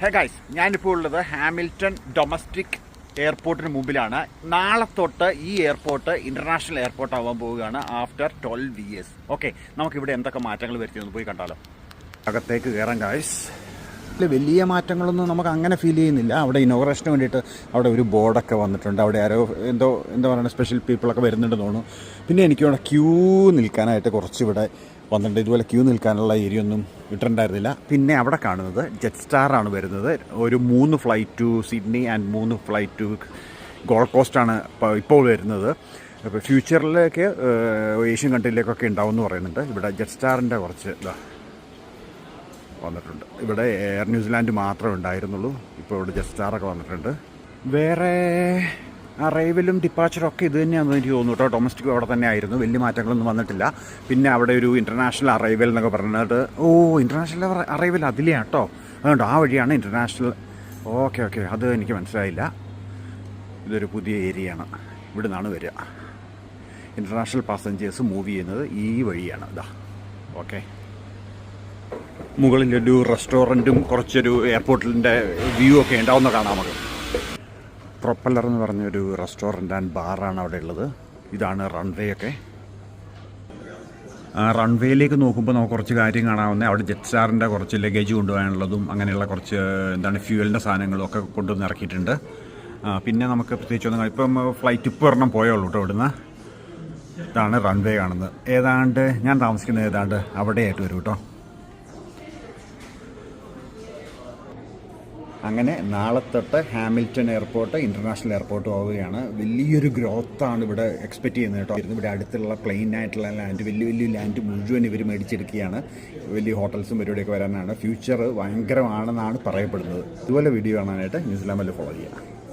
Hey guys ഞാനിപ്പോൾ ഉള്ളത് Hamilton domestic എയർപോർട്ടിന് മുമ്പിലാണ്. നാളെ തൊട്ട് ഈ എയർപോർട്ട് ഇന്റർനാഷണൽ എയർപോർട്ട് ആവാൻ പോവുകയാണ് ആഫ്റ്റർ ട്വൽവ് ഇയേഴ്സ് ഓക്കെ നമുക്കിവിടെ എന്തൊക്കെ മാറ്റങ്ങൾ വരുത്തിയെന്ന് പോയി കണ്ടാലോ. അകത്തേക്ക് കയറാം ഗൈസ് വലിയ മാറ്റങ്ങളൊന്നും നമുക്ക് അങ്ങനെ ഫീൽ ചെയ്യുന്നില്ല. അവിടെ ഇനോഗ്രേഷന് വേണ്ടിയിട്ട് അവിടെ ഒരു ബോർഡൊക്കെ വന്നിട്ടുണ്ട്. അവിടെ ആരോ എന്തോ എന്താ പറയുക സ്പെഷ്യൽ പീപ്പിളൊക്കെ വരുന്നുണ്ടെന്ന് തോന്നുന്നു. പിന്നെ എനിക്ക് അവിടെ ക്യൂ നിൽക്കാനായിട്ട് കുറച്ച് ഇവിടെ വന്നിട്ടുണ്ട് ഇതുപോലെ ക്യൂ നിൽക്കാനുള്ള ഏരിയ ഒന്നും ഇട്ടിട്ടുണ്ടായിരുന്നില്ല. പിന്നെ അവിടെ കാണുന്നത് ജെറ്റ് സ്റ്റാർ ആണ് വരുന്നത്. ഒരു മൂന്ന് ഫ്ലൈറ്റ് ടു സിഡ്നി ആൻഡ് മൂന്ന് ഫ്ലൈറ്റ് ടു ഗോൾഡ് കോസ്റ്റാണ് ഇപ്പോൾ വരുന്നത്. അപ്പോൾ ഫ്യൂച്ചറിലേക്ക് ഏഷ്യൻ കൺട്രിയിലേക്കൊക്കെ ഉണ്ടാവും എന്ന് പറയുന്നുണ്ട്. ഇവിടെ ജെറ്റ് സ്റ്റാറിന്റെ കുറച്ച് ഇതാ വന്നിട്ടുണ്ട്. ഇവിടെ എയർ ന്യൂസിലാൻഡ് മാത്രമേ ഉണ്ടായിരുന്നുള്ളൂ. ഇപ്പോൾ ഇവിടെ ജെറ്റ് സ്റ്റാറൊക്കെ വന്നിട്ടുണ്ട്. വേറെ അറൈവലും ഡിപ്പാച്ചറും ഒക്കെ ഇത് തന്നെയാണെന്ന് എനിക്ക് തോന്നുന്നു കേട്ടോ. ഡൊമസ്റ്റിക് അവിടെ തന്നെ ആയിരുന്നു. വലിയ മാറ്റങ്ങളൊന്നും വന്നിട്ടില്ല. പിന്നെ അവിടെ ഒരു ഇന്റർനാഷണൽ അറൈവൽ എന്നൊക്കെ പറഞ്ഞിട്ട് ഓ ഇന്റർനാഷണൽ അറൈവൽ അതിലെയാണ് കേട്ടോ. അതുകൊണ്ട് ആ വഴിയാണ് ഇന്റർനാഷണൽ ഓക്കെ ഓക്കെ അത് എനിക്ക് മനസ്സിലായില്ല. ഇതൊരു പുതിയ ഏരിയയാണ്. ഇവിടെ നിന്നാണ് വരിക. ഇന്റർനാഷണൽ പാസഞ്ചേഴ്സ് മൂവ് ചെയ്യുന്നത് ഈ വഴിയാണ്. ഇതാ ഓക്കെ മുകളിലൊരു റെസ്റ്റോറന്റും കുറച്ചൊരു എയർപോർട്ടിന്റെ വ്യൂ ഒക്കെ ഉണ്ടാവുന്ന കാണാം നമുക്ക്. പ്രൊപ്പല്ലർ എന്ന് പറഞ്ഞൊരു റെസ്റ്റോറന്റ് ആൻഡ് ബാറാണ് അവിടെ ഉള്ളത്. ഇതാണ് റൺവേ ഒക്കെ റൺവേയിലേക്ക് നോക്കുമ്പോൾ നമുക്ക് കുറച്ച് കാര്യം കാണാവുന്ന. അവിടെ ജെറ്റ് സ്റ്റാറിന്റെ കുറച്ച് ലഗേജ് കൊണ്ടുപോകാനുള്ളതും അങ്ങനെയുള്ള കുറച്ച് എന്താണ് ഫ്യൂവലിന്റെ സാധനങ്ങളും ഒക്കെ കൊണ്ടുവന്ന് ഇറക്കിയിട്ടുണ്ട്. പിന്നെ നമുക്ക് പ്രത്യേകിച്ച് ഒന്നും ഇപ്പം ഫ്ലൈറ്റ് ഇപ്പോൾ ഒരെണ്ണം പോയുള്ളൂ കേട്ടോ ഇവിടുന്ന്. ഇതാണ് റൺവേ കാണുന്നത്. ഏതാണ്ട് ഞാൻ താമസിക്കുന്നത് ഏതാണ്ട് അവിടെയായിട്ട് വരും കേട്ടോ. അങ്ങനെ നാളെ തൊട്ട് ഹാമിൽട്ടൺ എയർപോർട്ട് ഇന്റർനാഷണൽ എയർപോർട്ട് ആവുകയാണ് വലിയൊരു ഗ്രോത്താണ് ഇവിടെ എക്സ്പെക്ട് ചെയ്യുന്നത് കേട്ടോ. ഇവിടെ അടുത്തുള്ള പ്ലെയിൻ ആയിട്ടുള്ള ലാൻഡ് വലിയ വലിയ ലാൻഡ് മുഴുവൻ ഇവർ മേടിച്ചെടുക്കുകയാണ്. വലിയ ഹോട്ടൽസും പരിപാടിയൊക്കെ വരാനാണ്. ഫ്യൂച്ചർ ഭയങ്കരമാണെന്നാണ് പറയപ്പെടുന്നത്. ഇതുപോലെ വീഡിയോ കാണാനായിട്ട് ന്യൂസിലാൻഡിൽ ഫോളോ ചെയ്യുക.